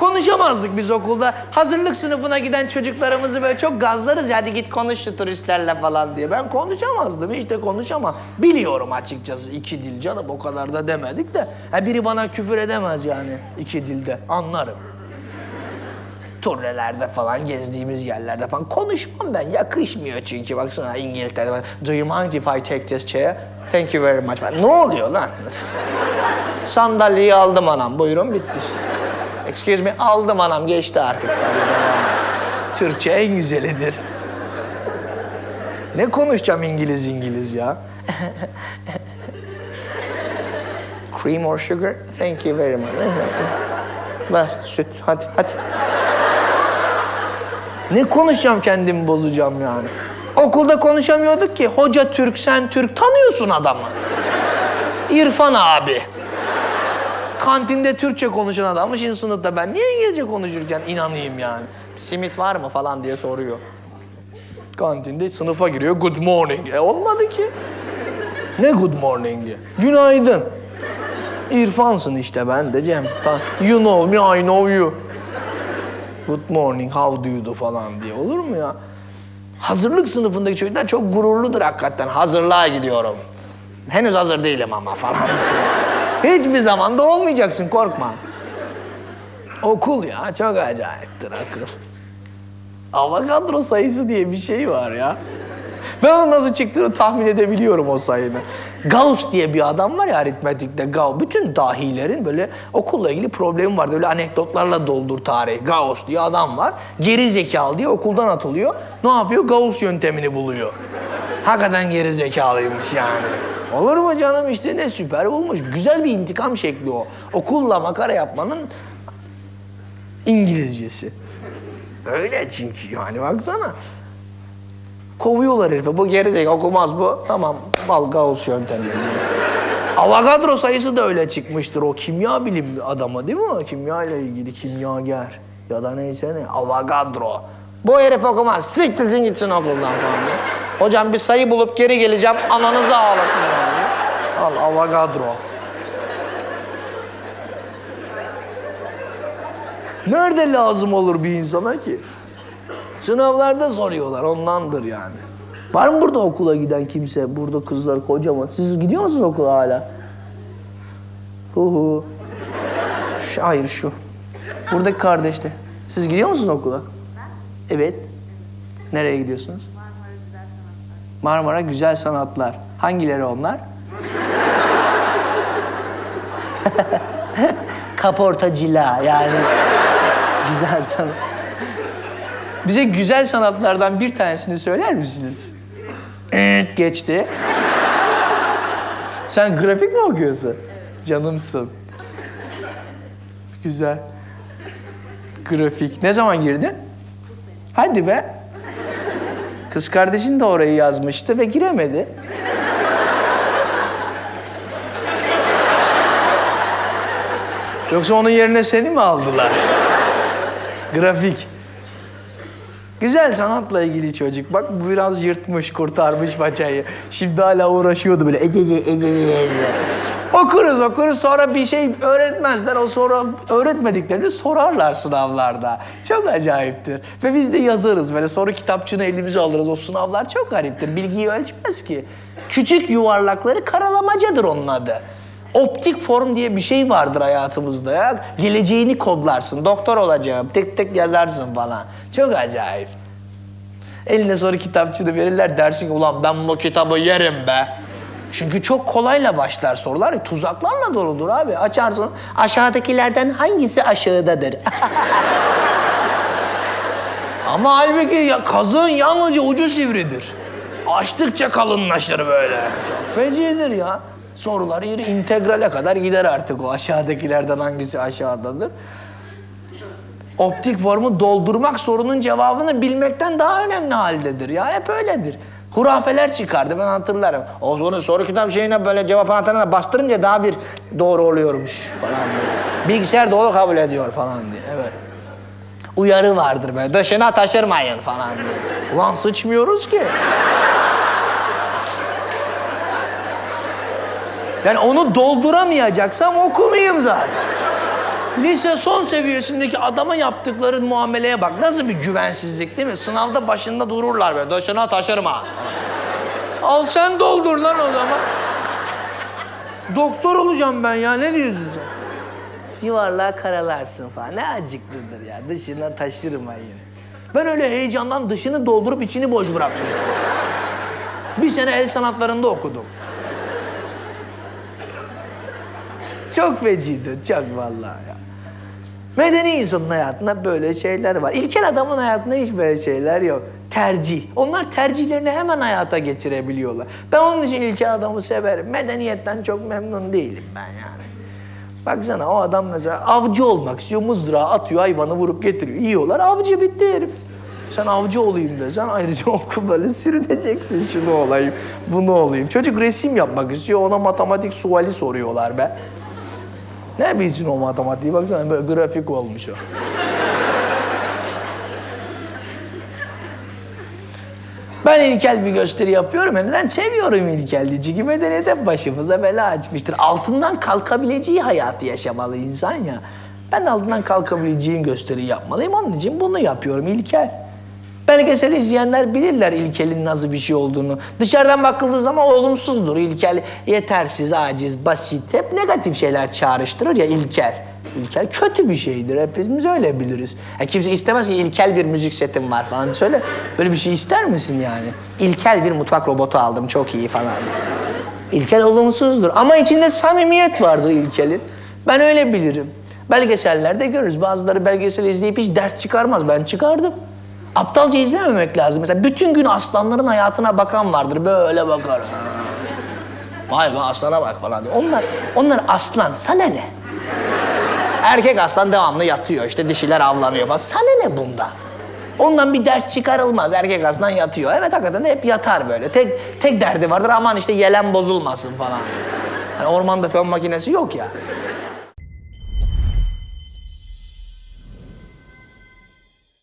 konuşamazdık biz okulda. Hazırlık sınıfına giden çocuklarımızı böyle çok gazlarız ya hadi git konuş şu turistlerle falan diye. Ben konuşamazdım hiç de konuşamam. Biliyorum açıkçası iki dil canım o kadar da demedik de. Ha, biri bana küfür edemez yani iki dilde anlarım. Turnelerde falan gezdiğimiz yerlerde falan konuşmam ben yakışmıyor çünkü baksana İngiltere'de Do you mind if I take this chair? Thank you very much. Ne oluyor lan? Sandalyeyi aldım anam buyurun bitti. Excuse me aldım anam geçti artık. Türkçe en güzelidir. Ne konuşacağım İngiliz İngiliz ya? Cream or sugar? Thank you very much. Ver süt hadi hadi. Ne konuşacağım kendimi bozacağım yani. Okulda konuşamıyorduk ki. Hoca Türk, sen Türk. Tanıyorsun adamı. İrfan abi. Kantinde Türkçe konuşan adamı şimdi sınıfta ben niye İngilizce konuşurken inanayım yani. Simit var mı falan diye soruyor. Kantinde sınıfa giriyor good morning. E olmadı ki. Ne good morning'i? Günaydın. İrfansın işte ben de Cem. You know me, I know you. Good morning, how do you do falan diye olur mu ya? Hazırlık sınıfındaki çocuklar çok gururludur hakikaten. Hazırlığa gidiyorum. Henüz hazır değilim ama falan. Hiçbir zaman da olmayacaksın korkma. Okul ya çok acayiptir akıl. Avokadro sayısı diye bir şey var ya. Ben onun nasıl çıktığını tahmin edebiliyorum o sayının. Gauss diye bir adam var ya aritmetikte Gauss. Bütün dahilerin böyle okulla ilgili problemi vardı. Öyle anekdotlarla doldur tarihi. Gauss diye adam var. Geri zekalı diye okuldan atılıyor. Ne yapıyor? Gauss yöntemini buluyor. Hakikaten geri zekalıymış yani. Olur mu canım işte ne süper bulmuş. Güzel bir intikam şekli o. Okulla makara yapmanın İngilizcesi. Öyle çünkü yani baksana. Kovuyorlar herife. Bu gerizekalı okumaz bu. Tamam. Mal Gauss yöntemi. Avogadro sayısı da öyle çıkmıştır. O kimya bilim adamı değil mi? Kimya ile ilgili kimyager. Ya da neyse ne. Avogadro. Bu herif okumaz. Siktirsin gitsin okuldan falan. Hocam bir sayı bulup geri geleceğim. Ananızı ağlatmayın. Al Avogadro. Nerede lazım olur bir insana ki? Sınavlarda soruyorlar ondandır yani. Var mı burada okula giden kimse? Burada kızlar kocaman. Siz gidiyor musunuz okula hala? Hu hu. Şu, hayır şu. Buradaki kardeş de. Siz gidiyor musunuz okula? Evet. Nereye gidiyorsunuz? Marmara Güzel Sanatlar. Hangileri onlar? Kaportacılığa yani. güzel sanat. Bize güzel sanatlardan bir tanesini söyler misiniz? Evet geçti. Sen grafik mi okuyorsun? Canımsın. Güzel. Grafik. Ne zaman girdin? Hadi be. Kız kardeşin de orayı yazmıştı ve giremedi. Yoksa onun yerine seni mi aldılar? Grafik. Güzel sanatla ilgili çocuk. Bak bu biraz yırtmış, kurtarmış paçayı. Şimdi hala uğraşıyordu böyle. Ece, ece, ece. Okuruz okuruz sonra bir şey öğretmezler. O sonra öğretmediklerini sorarlar sınavlarda. Çok acayiptir. Ve biz de yazarız böyle soru kitapçığını elimize alırız. O sınavlar çok gariptir. Bilgiyi ölçmez ki. Küçük yuvarlakları karalamacadır onun adı. Optik form diye bir şey vardır hayatımızda ya. Geleceğini kodlarsın. Doktor olacağım. Tek tek yazarsın falan. Çok acayip. Eline soru kitapçığını verirler dersin ki ulan ben bu kitabı yerim be. Çünkü çok kolayla başlar sorular. Tuzaklarla doludur abi. Açarsın aşağıdakilerden hangisi aşağıdadır? Ama halbuki ya, kazığın yalnızca ucu sivridir. Açtıkça kalınlaşır böyle. Çok fecidir ya. Sorular yeri integrale kadar gider artık o aşağıdakilerden hangisi aşağıdadır. Optik formu doldurmak sorunun cevabını bilmekten daha önemli haldedir ya. Hep öyledir. Hurafeler çıkardı ben hatırlarım. O sonra soru kitap şeyine böyle cevap anahtarına bastırınca daha bir doğru oluyormuş falan diye. Bilgisayar doğru kabul ediyor falan diye. Evet. Uyarı vardır böyle dışına taşırmayın falan diye. Ulan sıçmıyoruz ki. Yani onu dolduramayacaksam okumayayım zaten. Lise son seviyesindeki adama yaptıkları muameleye bak. Nasıl bir güvensizlik değil mi? Sınavda başında dururlar böyle. Döşene taşırım ha. Al sen doldur lan o zaman. Doktor olacağım ben ya. Ne diyorsun sen? Yuvarlağı karalarsın falan. Ne acıklıdır ya. Dışına taşırım ayın. Ben öyle heyecandan dışını doldurup içini boş bırakmıştım. Bir sene el sanatlarında okudum. Çok fecidir, çok vallahi ya. Medeni insanın hayatında böyle şeyler var. İlkel adamın hayatında hiç böyle şeyler yok. Tercih. Onlar tercihlerini hemen hayata geçirebiliyorlar. Ben onun için ilkel adamı severim. Medeniyetten çok memnun değilim ben yani. Baksana o adam mesela avcı olmak istiyor. Mızrağı atıyor, hayvanı vurup getiriyor. Yiyorlar, avcı bitti herif. Sen avcı olayım desen ayrıca okulda sürüneceksin şunu olayım, bunu olayım. Çocuk resim yapmak istiyor, ona matematik suali soruyorlar be. Ne bilsin o matematiği baksana böyle grafik olmuş o. Ben ilkel bir gösteri yapıyorum. ya, Neden? Seviyorum ilkelliği. Çünkü medeniyet hep başımıza bela açmıştır. Altından kalkabileceği hayatı yaşamalı insan ya. Ben altından kalkabileceğim gösteri yapmalıyım. Onun için bunu yapıyorum ilkel. Belgesel izleyenler bilirler ilkelin nasıl bir şey olduğunu. Dışarıdan bakıldığı zaman olumsuzdur. İlkel yetersiz, aciz, basit. Hep negatif şeyler çağrıştırır ya ilkel. İlkel kötü bir şeydir. Hepimiz öyle biliriz. Ya kimse istemez ki ilkel bir müzik setim var falan. Söyle böyle bir şey ister misin yani? İlkel bir mutfak robotu aldım çok iyi falan. İlkel olumsuzdur ama içinde samimiyet vardır ilkelin. Ben öyle bilirim. Belgesellerde görürüz. Bazıları belgesel izleyip hiç ders çıkarmaz. Ben çıkardım. Aptalca izlememek lazım. Mesela bütün gün aslanların hayatına bakan vardır. Böyle bakar. Vay be aslana bak falan. diyor. Onlar, onlar aslan. Sana ne? Erkek aslan devamlı yatıyor. İşte dişiler avlanıyor falan. Sana ne bunda? Ondan bir ders çıkarılmaz. Erkek aslan yatıyor. Evet hakikaten de hep yatar böyle. Tek tek derdi vardır aman işte yelen bozulmasın falan. Yani ormanda fön makinesi yok ya.